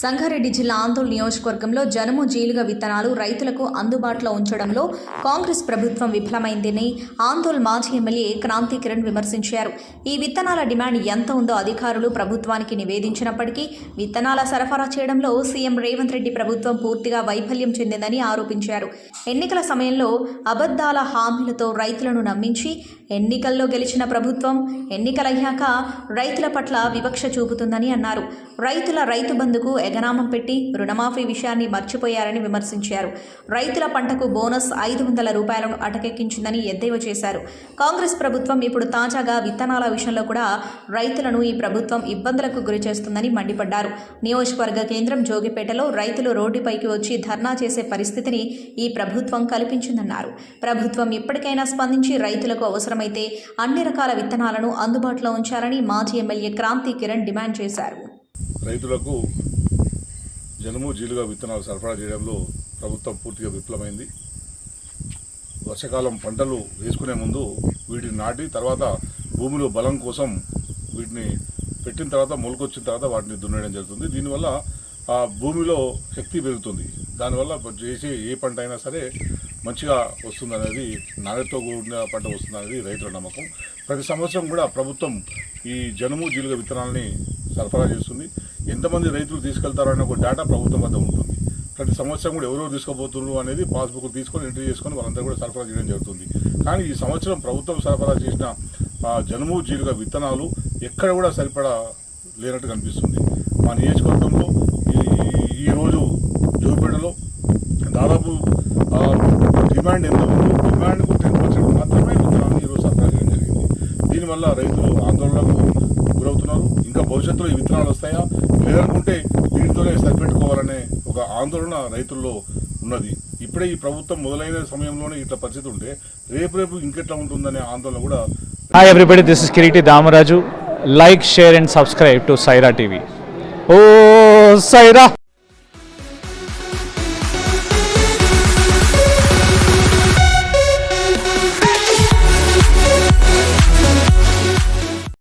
సంగారెడ్డి జిల్లా ఆందోళన నియోజకవర్గంలో జనుము జీలుగ విత్తనాలు రైతులకు అందుబాటులో ఉంచడంలో కాంగ్రెస్ ప్రభుత్వం విఫలమైందని ఆందోళన మాజీ ఎమ్మెల్యే క్రాంతి కిరణ్ విమర్శించారు. ఈ విత్తనాల డిమాండ్ ఎంత ఉందో అధికారులు ప్రభుత్వానికి నివేదించినప్పటికీ విత్తనాల సరఫరా చేయడంలో సీఎం రేవంత్ రెడ్డి ప్రభుత్వం పూర్తిగా వైఫల్యం చెందిందని ఆరోపించారు. ఎన్నికల సమయంలో అబద్ధాల హామీలతో రైతులను నమ్మించి ఎన్నికల్లో గెలిచిన ప్రభుత్వం ఎన్నికలయ్యాక రైతుల పట్ల వివక్ష చూపుతుందని అన్నారు. రైతుల రైతు బంధుకు ఎగనామం పెట్టి రుణమాఫీ విషయాన్ని మర్చిపోయారని విమర్శించారు. రైతుల పంటకు బోనస్ ఐదు వందల రూపాయలను అటకెక్కించిందని ఎద్దేవా చేశారు. కాంగ్రెస్ ప్రభుత్వం ఇప్పుడు తాజాగా విత్తనాల విషయంలో కూడా రైతులను ఈ ప్రభుత్వం ఇబ్బందులకు గురి చేస్తుందని మండిపడ్డారు. నియోజకవర్గ కేంద్రం జోగిపేటలో రైతులు రోడ్డుపైకి వచ్చి ధర్నా చేసే పరిస్థితిని ఈ ప్రభుత్వం కల్పించిందన్నారు. ప్రభుత్వం ఇప్పటికైనా స్పందించి రైతులకు అవసరమైతే అన్ని రకాల విత్తనాలను అందుబాటులో ఉంచాలని మాజీ ఎమ్మెల్యే క్రాంతి కిరణ్ డిమాండ్ చేశారు. రైతులకు జనుము జీలుగా విత్తనాలు సరఫరా చేయడంలో ప్రభుత్వం పూర్తిగా విఫలమైంది. వర్షాకాలం పంటలు వేసుకునే ముందు వీటిని నాటి తర్వాత భూమిలో బలం కోసం వీటిని పెట్టిన తర్వాత మొలకొచ్చిన తర్వాత వాటిని దున్నడం జరుగుతుంది. దీనివల్ల ఆ భూమిలో శక్తి పెరుగుతుంది. దానివల్ల చేసే ఏ పంట అయినా సరే మంచిగా వస్తుందనేది నాణ్యతతో కూడిన పంట వస్తుందనేది రైతుల నమ్మకం. ప్రతి సంవత్సరం కూడా ప్రభుత్వం ఈ జనుము జీలుగ విత్తనాలని సరఫరా చేస్తుంది. ఎంతమంది రైతులు తీసుకెళ్తారో అనే ఒక డేటా ప్రభుత్వం వద్ద ఉంటుంది. ప్రతి సంవత్సరం కూడా ఎవరెవరు తీసుకుపోతున్నారు అనేది పాస్బుక్ తీసుకొని ఎంట్రీ చేసుకొని వాళ్ళందరూ కూడా సరఫరా చేయడం జరుగుతుంది. కానీ ఈ సంవత్సరం ప్రభుత్వం సరఫరా చేసిన జనుము జీలుగా విత్తనాలు ఎక్కడ కూడా సరిపడా లేనట్టు కనిపిస్తుంది. మా నియోజకవర్గంలో ఈరోజు జోపేటలో దాదాపు డిమాండ్ ఎంత ఉందో డిమాండ్కు టెన్ పర్సెంట్ మాత్రమే విత్తనాలు ఈరోజు సరఫరా చేయడం జరిగింది. దీనివల్ల రైతులు ఇంకా భవిష్యత్తులో ఈ విత్తనాలు వస్తాయా? లేదనుకుంటే దీంతోనే సరిపెట్టుకోవాలనే ఒక ఆందోళన రైతుల్లో ఉన్నది. ఇప్పుడే ఈ ప్రభుత్వం మొదలైన సమయంలోనే ఇట్లా పరిస్థితి ఉంటే రేపు రేపు ఇంకెట్లా ఉంటుందనే ఆందోళన కూడా hi everybody this is Kireeti Damaraju like share and subscribe to Saira TV oh Sye Raa